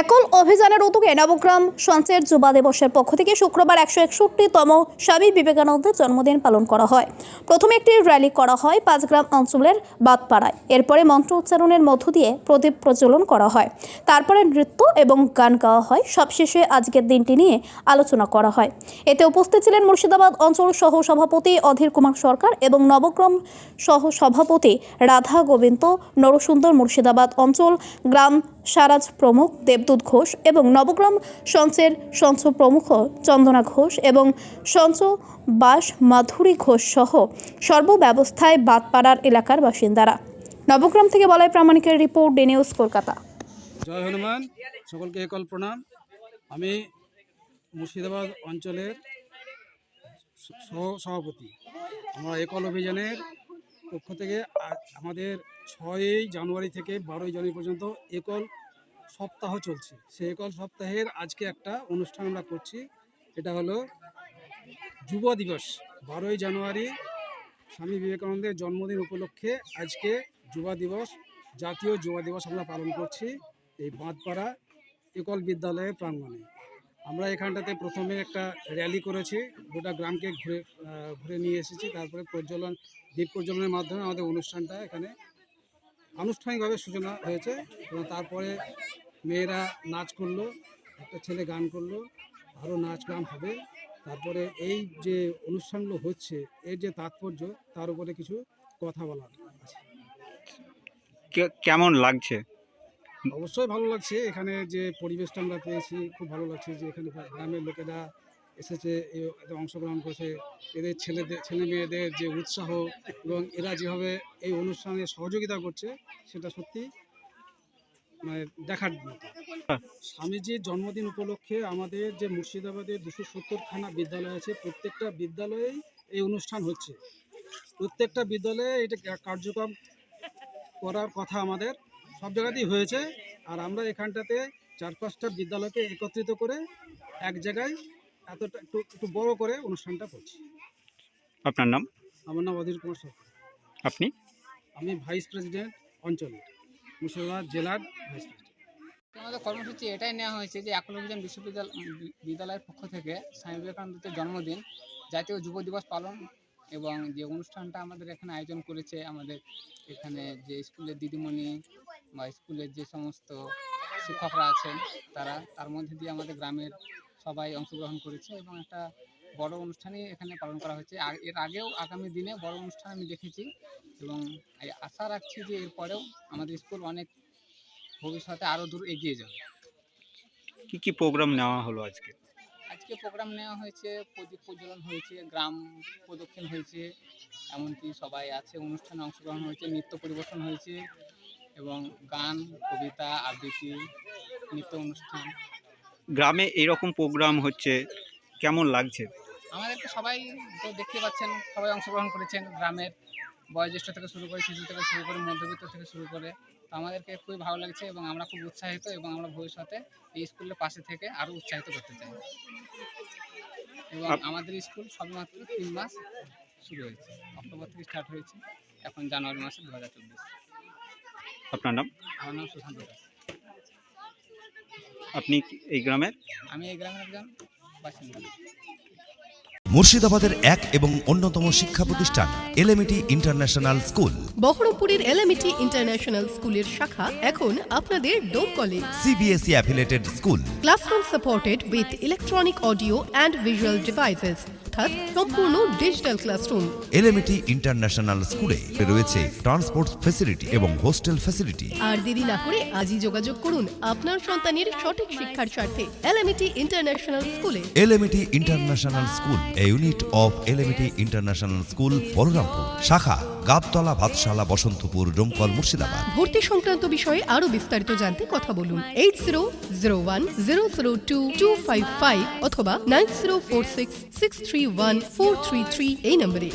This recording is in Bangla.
একল অভিযানের উদ্যোগে নবগ্রাম সঞ্চয়ের যুবা দিবসের পক্ষ থেকে শুক্রবার একশো একষট্টিতম স্বামী বিবেকানন্দের জন্মদিন পালন করা হয়। প্রথমে একটি র্যালি করা হয় পাঁচগ্রাম অঞ্চলের বাদপাড়ায় এরপরে মন্ত্র উচ্চারণের মধ্য দিয়ে প্রদীপ প্রজ্বলন করা হয়। তারপরে নৃত্য এবং গান গাওয়া হয়। সবশেষে আজকের দিনটি নিয়ে আলোচনা করা হয়। এতে উপস্থিত ছিলেন মুর্শিদাবাদ অঞ্চল সহ সভাপতি অধীর কুমার সরকার এবং নবগ্রাম সহ সভাপতি রাধা গোবিন্দ, নরসুন্দর মুর্শিদাবাদ অঞ্চল, গ্রাম সারাজ প্রমুখ, দেবদূত ঘোষ এবং নবগ্রাম সঞ্চের সঞ্চ প্রমুখ চন্দনা ঘোষ এবং সঞ্চ বাস মাধুরী ঘোষ সহ সর্বব্যবস্থায় বাদপাড়ার এলাকার বাসিন্দারা। নবগ্রাম থেকে বলাই প্রামাণিকের রিপোর্ট ডি নিউজ কলকাতা। জয় হনুমান, সকলকে একল প্রণাম। আমি মুর্শিদাবাদ অঞ্চলের সহ, সভাপতি। আমরা একল অভিযানের পক্ষ থেকে আমাদের ছয়ই জানুয়ারি থেকে বারোই জানুয়ারি পর্যন্ত একল সপ্তাহ চলছে। সেই একল সপ্তাহের আজকে একটা অনুষ্ঠান আমরা করছি। এটা হলো যুব দিবস। বারোই জানুয়ারি স্বামী বিবেকানন্দের জন্মদিন উপলক্ষে আজকে যুবা দিবস, জাতীয় যুবা দিবস আমরা পালন করছি এই বাঁধপাড়া একল বিদ্যালয়ের প্রাঙ্গণে। আমরা এখানটাতে প্রথমে একটা র্যালি করেছি, গোটা গ্রামকে ঘুরে ঘুরে নিয়ে এসেছি। তারপরে প্রজ্বলন, দ্বীপ প্রজ্বলনের মাধ্যমে আমাদের অনুষ্ঠানটা এখানে আনুষ্ঠানিকভাবে সূচনা হয়েছে এবং তারপরে মেয়েরা নাচ করল, একটা ছেলে গান করল, আরও নাচ গান হবে। তারপরে এই যে অনুষ্ঠানগুলো হচ্ছে, এর যে তাৎপর্য, তার উপরে কিছু কথা বলার কেমন লাগছে? অবশ্যই ভালো লাগছে। এখানে যে পরিবেশটা আমরা পেয়েছি, খুব ভালো লাগছে যে এখানে গ্রামের লোকেরা এসেছে এতে অংশগ্রহণ করেছে। এদের ছেলেদের, ছেলে মেয়েদের যে উৎসাহ এবং এরা যেভাবে এই অনুষ্ঠানে সহযোগিতা করছে, সেটা সত্যি মানে দেখার স্বামীজির জন্মদিন উপলক্ষে আমাদের যে মুর্শিদাবাদের দুশো সত্তরখানা বিদ্যালয় আছে, প্রত্যেকটা বিদ্যালয়েই এই অনুষ্ঠান হচ্ছে। প্রত্যেকটা বিদ্যালয়ে এটা কার্যক্রম করার কথা আমাদের সব জায়গাতেই হয়েছে। আর আমরা এখানটাতে চার পাঁচটা বিদ্যালয়কে একত্রিত করে এক জায়গায় এতটা একটু একটু বড় করে অনুষ্ঠানটা করছি। আপনার নাম? আমার নাম অধীর কুমার সরকার। আপনি? আমি ভাইস প্রেসিডেন্ট অঞ্চলের মুর্শিদাবাদ জেলার ভাইস প্রেসিডেন্ট। আমাদের কর্মসূচি এটাই নেওয়া হয়েছে যে একল অভিযান বিশ্ববিদ্যালয় বিদ্যালয়ের পক্ষ থেকে স্বামী বিবেকানন্দের জন্মদিন জাতীয় যুব দিবস পালন এবং যে অনুষ্ঠানটা আমাদের এখানে আয়োজন করেছে আমাদের এখানে যে স্কুলের দিদিমণি বা স্কুলের যে সমস্ত শিক্ষকরা আছেন তারা তার মধ্যে দিয়ে আমাদের গ্রামের সবাই অংশগ্রহণ করেছে এবং একটা বড় অনুষ্ঠানই এখানে পালন করা হয়েছে। আর এর আগেও আগামী দিনে বড় অনুষ্ঠান আমি দেখেছি এবং আশা রাখছি যে এরপরেও আমাদের স্কুল অনেক ভবিষ্যতে আরও দূর এগিয়ে যাবে। কি কি প্রোগ্রাম নেওয়া হলো আজকে? আজকে প্রোগ্রাম নেওয়া হয়েছে প্রদীপ প্রজ্বলন হয়েছে গ্রাম প্রদক্ষিণ হয়েছে এমনকি সবাই আছে অনুষ্ঠানে অংশগ্রহণ হয়েছে নৃত্য পরিবেশন হয়েছে এবং গান কবিতা আবৃত্তি নৃত্য অনুষ্ঠান। গ্রামে এরকম প্রোগ্রাম হচ্ছে কেমন লাগছে? আমাদেরকে সবাই তো দেখতে পাচ্ছেন সবাই অংশগ্রহণ করেছেন। গ্রামের বয়োজ্যেষ্ঠ থেকে শুরু করে শিশু থেকে শুরু করে মধ্যবিত্ত থেকে শুরু করে। তো আমাদেরকে খুবই ভালো লাগছে এবং আমরা খুব উৎসাহিত এবং আমরা ভবিষ্যতে এই স্কুলের পাশে থেকে আরও উৎসাহিত করতে চাই। এবং আমাদের স্কুল সবেমাত্র তিন মাস শুরু হয়েছে। অক্টোবর থেকে স্টার্ট হয়েছে এখন জানুয়ারি মাসে দু হাজার চব্বিশ। আপনার নাম? আমার নাম সুশান্ত দাস। আপনি এই গ্রামের? আমি এই গ্রামের একজন বাসিন্দা। মুর্শিদাবাদের এক এবং অন্যতম শিক্ষা প্রতিষ্ঠান এলএমইটি ইন্টারন্যাশনাল স্কুল। বহরমপুরের এলএমইটি ইন্টারন্যাশনাল স্কুলের শাখা এখন আপনাদের ডোম college. CBSE affiliated school. Classroom supported with electronic audio and visual devices অর্থাৎ সম্পূর্ণ ডিজিটাল ক্লাসরুম এলএমটি ইন্টারন্যাশনাল স্কুলে রয়েছে ট্রান্সপোর্ট ফ্যাসিলিটি এবং হোস্টেল ফ্যাসিলিটি আর দেরি না করে আজই যোগাযোগ করুন আপনার সন্তানের সঠিক শিক্ষার স্বার্থে এলএমটি ইন্টারন্যাশনাল স্কুলে LMT international school a unit of LMT international school Balarampur শাখা গাবতলা ভাতশালা বসন্তপুর ডোমকল মুর্শিদাবাদ। ভর্তি সংক্রান্ত বিষয়ে আরও বিস্তারিত জানতে কথা বলুন eight zero zero one zero zero two two five five অথবা nine zero four six six three one four three three এই নম্বরে।